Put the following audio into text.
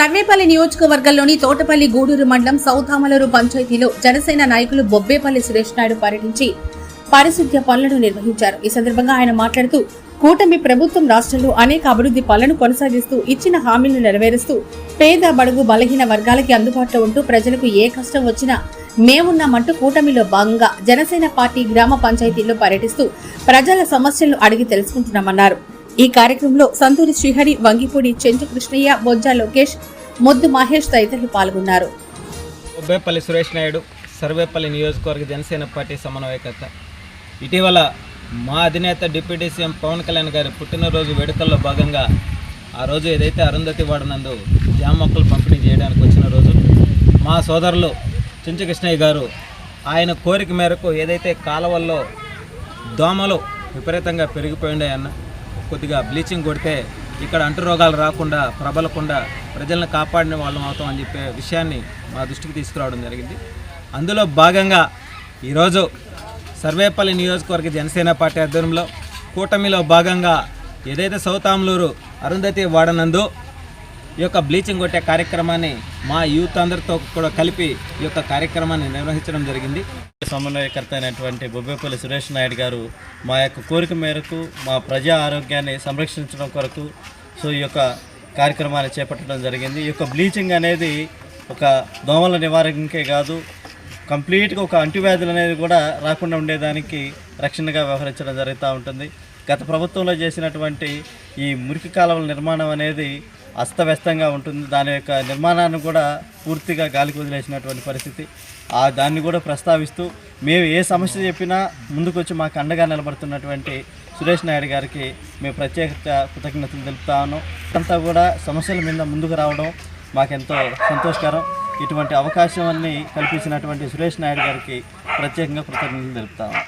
సర్వేపల్లి నియోజకవర్గంలోని తోటపల్లి గూడూరు మండలం సౌతామలూరు పంచాయతీలో జనసేన నాయకులు బొబ్బేపల్లి సురేష్ నాయుడు పర్యటించి పారిశుద్ధ్య పనులను నిర్వహించారు. ఈ సందర్భంగా ఆయన మాట్లాడుతూ కూటమి ప్రభుత్వం రాష్ట్రంలో అనేక అభివృద్ధి పనులను కొనసాగిస్తూ ఇచ్చిన హామీలను నెరవేరుస్తూ పేద బడుగు బలహీన వర్గాలకి అందుబాటులో ఉంటూ ప్రజలకు ఏ కష్టం వచ్చినా మేమున్నామంటూ కూటమిలో భాగంగా జనసేన పార్టీ గ్రామ పంచాయతీల్లో పర్యటిస్తూ ప్రజల సమస్యలను అడిగి తెలుసుకుంటున్నామన్నారు. ఈ కార్యక్రమంలో సంతూరి శ్రీహరి వంగిపూడి చెంచు కృష్ణయ్య బొజ్జా లోకేష్ మొద్దు మహేష్ తదితరులు పాల్గొన్నారు. ఉబ్బేపల్లి సురేష్ నాయుడు సర్వేపల్లి నియోజకవర్గ జనసేన పార్టీ సమన్వయకర్త. ఇటీవల మా అధినేత డిప్యూటీ సీఎం పవన్ కళ్యాణ్ గారి పుట్టినరోజు వేడుకల్లో భాగంగా ఆ రోజు ఏదైతే అరుంధతి వాడనందు జామ మొక్కలు పంపిణీ చేయడానికి వచ్చిన రోజు మా సోదరులు చెంచు కృష్ణయ్య గారు ఆయన కోరిక మేరకు ఏదైతే కాలువల్లో దోమలు విపరీతంగా పెరిగిపోయి ఉన్నాయన్న కొద్దిగా బ్లీచింగ్ కొడితే ఇక్కడ అంటు రోగాలు రాకుండా ప్రబలకుండా ప్రజలను కాపాడిన వాళ్ళం అవుతాం అని చెప్పే విషయాన్ని మా దృష్టికి తీసుకురావడం జరిగింది. అందులో భాగంగా ఈరోజు సర్వేపల్లి నియోజకవర్గ జనసేన పార్టీ ఆధ్వర్యంలో కూటమిలో భాగంగా ఏదైతే సౌతాంలూరు అరుంధతి వాడనందు ఈ యొక్క బ్లీచింగ్ కొట్టే కార్యక్రమాన్ని మా యూత్ అందరితో కూడా కలిపి ఈ యొక్క కార్యక్రమాన్ని నిర్వహించడం జరిగింది. సమన్వయకర్త అయినటువంటి బొబ్బేపల్లి సురేష్ నాయుడు గారు మా యొక్క కోరిక మేరకు మా ప్రజా ఆరోగ్యాన్ని సంరక్షించడం కొరకు సో ఈ యొక్క కార్యక్రమాన్ని చేపట్టడం జరిగింది. ఈ యొక్క బ్లీచింగ్ అనేది ఒక దోమల నివారణకే కాదు కంప్లీట్గా ఒక అంటువ్యాధులు అనేది కూడా రాకుండా ఉండేదానికి రక్షణగా వ్యవహరించడం జరుగుతూ ఉంటుంది. గత ప్రభుత్వంలో చేసినటువంటి ఈ మురికి కాలువల నిర్మాణం అనేది అస్తవ్యస్తంగా ఉంటుంది. దాని యొక్క నిర్మాణాన్ని కూడా పూర్తిగా గాలికి వదిలేసినటువంటి పరిస్థితి. ఆ దాన్ని కూడా ప్రస్తావిస్తూ మేము ఏ సమస్య చెప్పినా ముందుకొచ్చి మాకు అండగా నిలబడుతున్నటువంటి సురేష్ నాయుడు గారికి మేము ప్రత్యేక కృతజ్ఞతలు తెలుపుతా ఉన్నాం. అంతా కూడా సమస్యల మీద ముందుకు రావడం మాకెంతో సంతోషకరం. ఇటువంటి అవకాశాన్ని కల్పించినటువంటి సురేష్ నాయుడు గారికి ప్రత్యేకంగా కృతజ్ఞతలు తెలుపుతాము